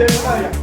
ก่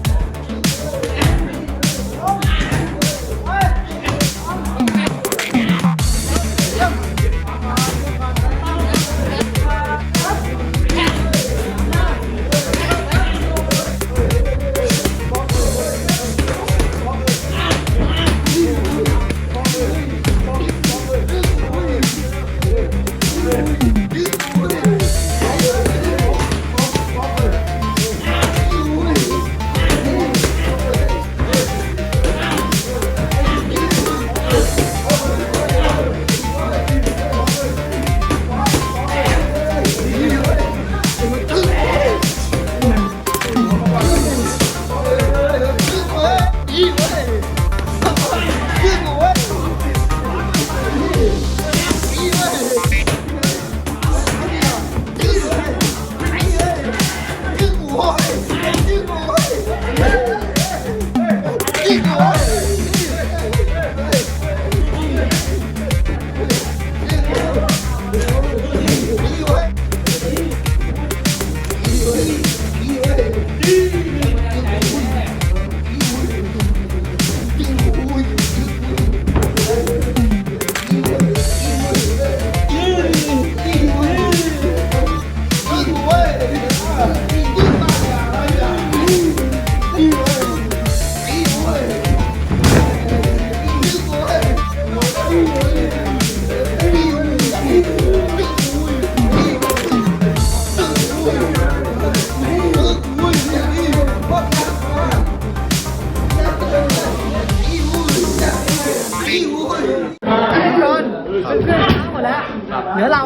เหลือเรา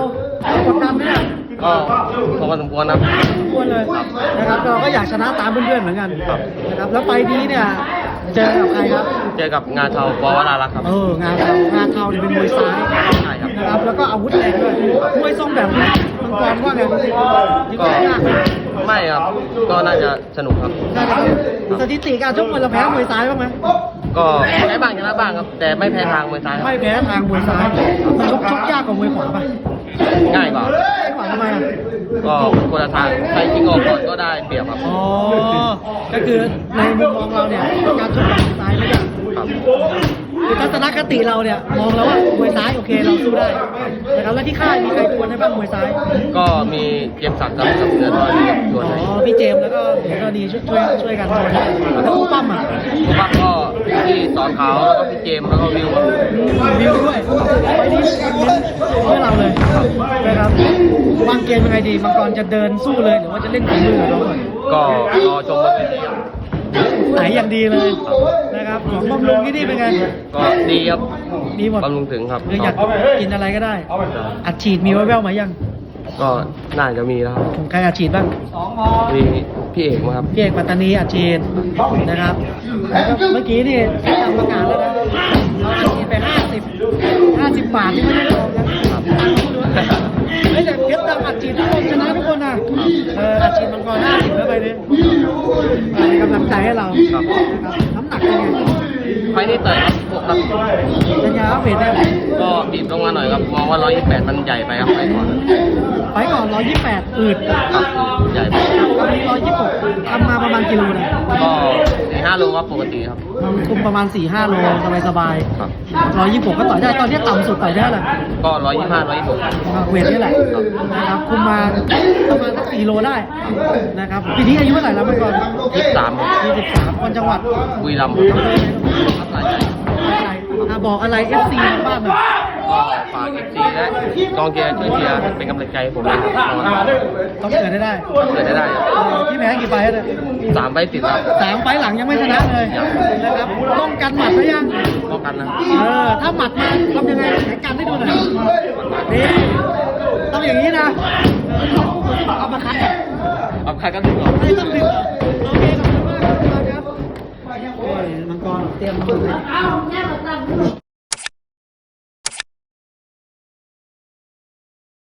กดดันไหมเนี่ยก็พอสมควรนะควรเลยนะครับเราก็อยากชนะตามเพื่อนๆเหมือนกันนะครับ แล้วไปนี้เนี่ยเจอกับใครครับ เจอกับงานเทาปวรารักษ์ครับ เอองานเรางานเทาเนี่ยเป็นมวยซ้ายใช่ครับนะครับ แล้วก็อาวุธแรงด้วยมวยทรงแบบนี้มังกรว่าไงยิงก็ได้ยากไหมไม่ครับ ก็น่าจะสนุกครับได้ครับสถิติการชกมวยเราแพ้มวยซ้ายบ้างไหม ก็แพ้บ้างชนะบ้างครับ แต่ไม่แพ้ทางมวยซ้ายครับไม่แพ้ทางมวยซ้ายมันชกชกยากกว่ามวยขวาป่ะง่ายกว่ามวยขวาทำไมอะก็คนละทางใครยิงออกก่อนก็ได้เปรียบครับอ๋อก็คือในมุมมองเราเนี่ยการชกแบบมวยซ้ายไม่ได้ ครับ คือทัศนคติเราเนี่ยมองแล้วว่ามวยซ้ายโอเคเราสู้ได้นะครับแล้วที่ค่ายมีใครควรได้บ้างมวยซ้ายก็มีเกมสักดิ์กับกับเดือนร้อยกับชอ๋วนเลยอพี่เจมส์แล้วก็เดี๋ยวก็ดีช่วยช่วยช่วยกันชวนแล้วคู่ปั้มอะผมว่าก็ที่สอนเขาแล้วก็พี่เจมส์แล้วก็วิวครับวิวด้วยไปนี่เพื่อเราเลยนะครับวางเกมยังไงดีมังกรจะเดินสู้เลยหรือว่าจะเล่นฝีมือกับเราก่อน ก็รอชมกันดีครับ ไหนอย่างดีเลยนะครับของบำรุงที่นี่เป็นไงก็ดีครับดีหมดบำรุงถึงครับคืออยากกินอะไรก็ได้อัดฉีดมีแว่วๆมายัง ก็น่าจะมีแล้วครับของใครอัดฉีดบ้างมีพี่เอกมาครับพี่เอกปัตตานีอัดฉีดนะครับแล้วก็เมื่อกี้นี่ทำประกาศแล้วนะเราอัดฉีดไปห้าสิบห้าสิบบาทที่ไม่ได้ลองนะครับไม่แต่เพชรดำอัดฉีดทุกคนชนะทุกคนนะเอออัดฉีดมังกรห้าสิบแล้วไปเนี่ยเป็นกำลัง ใจให้เราครับนะครับ น้ำหนักเป็นไง ไฟล์นี้เตะครับพวก ครับเป็นไงครับเพจเนี่ยก็บีบลงมาหน่อยครับมองว่า 128 มันใหญ่ไปครับไฟล์ก่อนไปก่อน 128 อืดครับใหญ่ไปตอนนี้126ทำมาประมาณกิโลนะก็สี่ห้าโลครับปกติครับมันคุมประมาณ4-5โลสบายครับๆ126 ก็ต่อยได้ตอนนี้ต่ำสุดต่อยได้แหละก็125 126เวทนี่แหละ นะครับคุมมาประมาณสัก4โลได้นะครับปีนี้อายุเท่าไหร่แล้วเมื่อก่อน23ครับ23คนจังหวัดบุรีรัมย์ครับรายใหญ่ อะ บอกอะไร FC ทางบ้านหน่อยก็ฝาก FC และกองเชียร์ช่วยเชียร์เป็นกำลังใจให้ผมด้วยครับต้องเกิดได้ได้เกิดได้ได้เออพี่แพ้กี่ไฟล์แล้วเนี่ยสามใบติดครับสามไฟล์หลังยังไม่ชนะเลยนะครับป้องกันหมัดหรือยังป้องกันนะเออถ้าหมัดมาทำยังไงแข่งกันให้ดูหน่อยนี่ต้องอย่างนี้นะเอามาคัดเอาใครก็ดึงออกไม่ต้องดึง โ